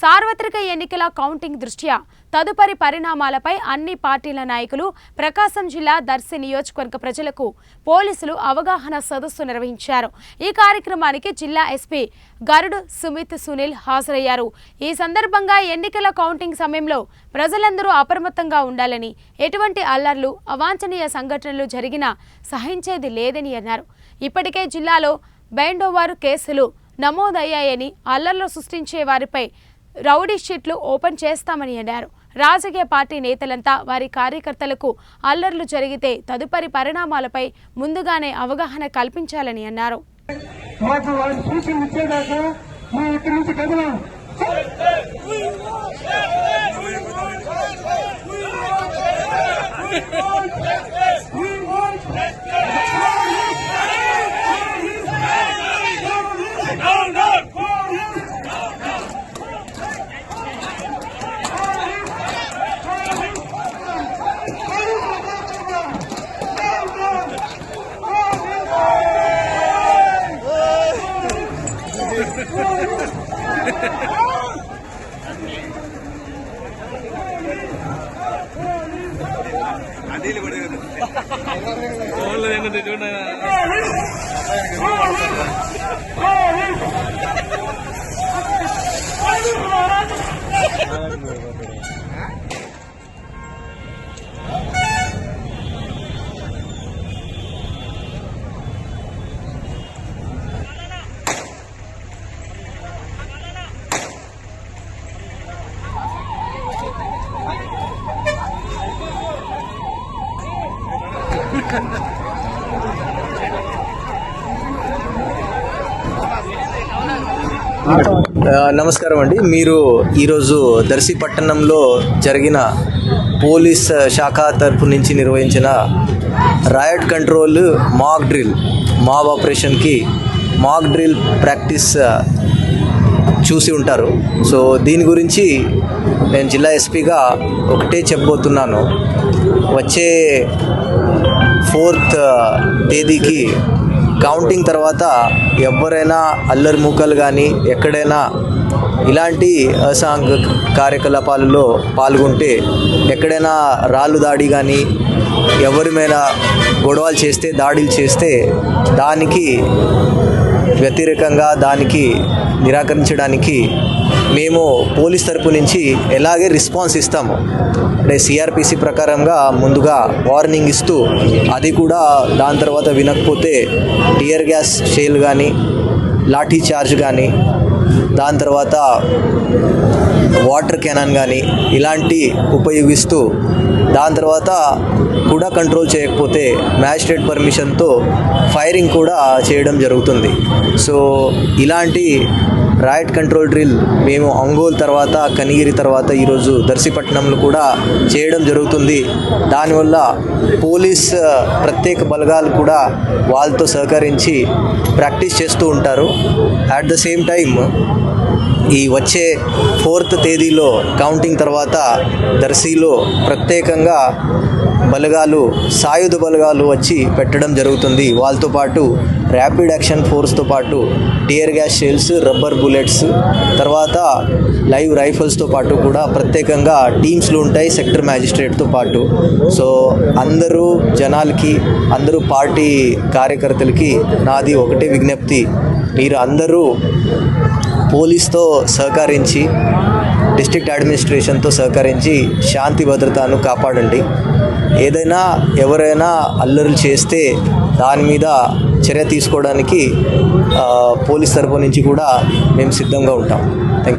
సార్వత్రిక ఎన్నికల కౌంటింగ్ దృష్ట్యా తదుపరి పరిణామాలపై అన్ని పార్టీల నాయకులు ప్రకాశం జిల్లా దర్శి నియోజకవర్గ ప్రజలకు పోలీసులు అవగాహన సదస్సు నిర్వహించారు. ఈ కార్యక్రమానికి జిల్లా ఎస్పీ గరుడు సుమిత్ సునీల్ హాజరయ్యారు. ఈ సందర్భంగా ఎన్నికల కౌంటింగ్ సమయంలో ప్రజలందరూ అప్రమత్తంగా ఉండాలని ఎటువంటి అల్లర్లు అవాంఛనీయ సంఘటనలు జరిగినా సహించేది లేదని అన్నారు. ఇప్పటికే జిల్లాలో బైండోవారు కేసులు నమోదయ్యాయని అల్లర్లు సృష్టించే వారిపై రౌడీ షీట్లు ఓపెన్ చేస్తామని అన్నారు. రాజకీయ పార్టీ నేతలంతా వారి కార్యకర్తలకు అల్లర్లు జరిగితే తదుపరి పరిణామాలపై ముందుగానే అవగాహన కల్పించాలని అన్నారు. మాకు వారి సూచనలు ఇచ్చేదాకా మేము ఇక్కడి నమస్కారం. అండి. మీరు ఈరోజు దర్శి పట్టణంలో జరిగిన పోలీస్ శాఖ తరపు నుంచి నిర్వహించిన riot control mock drill mob ఆపరేషన్కి మాక్ డ్రిల్ ప్రాక్టీస్ చూసి ఉంటారు. సో దీని గురించి నేను జిల్లా ఎస్పీగా ఒకటే చెప్పబోతున్నాను. వచ్చే ఫోర్త్ తేదీకి కౌంటింగ్ తర్వాత ఎవరైనా అల్లరి మూకలు కానీ ఎక్కడైనా ఇలాంటి అసాంఘ కార్యకలాపాలలో పాల్గొంటే ఎక్కడైనా రాళ్ళు దాడి కానీ ఎవరి మీద గొడవలు చేస్తే దాడులు చేస్తే దానికి వ్యతిరేకంగా దానికి నిరాకరించడానికి మేము పోలీస్ తరపు నుంచి ఎలాగే రెస్పాన్స్ ఇస్తాము? అంటే సిఆర్పిసి ప్రకారంగా ముందుగా వార్నింగ్ ఇస్తూ అది కూడా దాని తర్వాత వినకపోతే టియర్ గ్యాస్ షేల్ కానీ లాఠీ చార్జ్ కానీ దాని తర్వాత వాటర్ కెనాన్ కానీ ఇలాంటి ఉపయోగిస్తూ దాని తర్వాత కూడా కంట్రోల్ చేయకపోతే మ్యాజిస్ట్రేట్ పర్మిషన్తో ఫైరింగ్ కూడా చేయడం జరుగుతుంది. సో ఇలాంటి రాయట్ కంట్రోల్ డ్రిల్ మేము అంగోల్ తర్వాత కనిగిరి తర్వాత ఈరోజు దర్శిపట్నంలో కూడా చేయడం జరుగుతుంది. దానివల్ల పోలీస్ ప్రత్యేక బలగాలు కూడా వాళ్ళతో సహకరించి ప్రాక్టీస్ చేస్తూ ఉంటారు. అట్ ద సేమ్ టైం ఈ వచ్చే ఫోర్త్ తేదీలో కౌంటింగ్ తర్వాత దర్శీలో ప్రత్యేకంగా బలగాలు సాయుధ బలగాలు వచ్చి పెట్టడం జరుగుతుంది. వాళ్ళతో పాటు ర్యాపిడ్ యాక్షన్ ఫోర్స్తో పాటు tear gas shells rubber bullets తర్వాత లైవ్ రైఫల్స్తో పాటు కూడా ప్రత్యేకంగా టీమ్స్లు ఉంటాయి సెక్టర్ మ్యాజిస్ట్రేట్తో పాటు. సో అందరూ జనాలకి అందరూ పార్టీ కార్యకర్తలకి నాది ఒకటే విజ్ఞప్తి. మీరు అందరూ పోలీస్తో సహకరించి డిస్ట్రిక్ట్ అడ్మినిస్ట్రేషన్తో సహకరించి శాంతి భద్రతను కాపాడండి. ఏదైనా ఎవరైనా అల్లర్లు చేస్తే దాని మీద చర్య తీసుకోవడానికి పోలీస్ తరపు నుంచి కూడా మేము సిద్ధంగా ఉంటాం. థ్యాంక్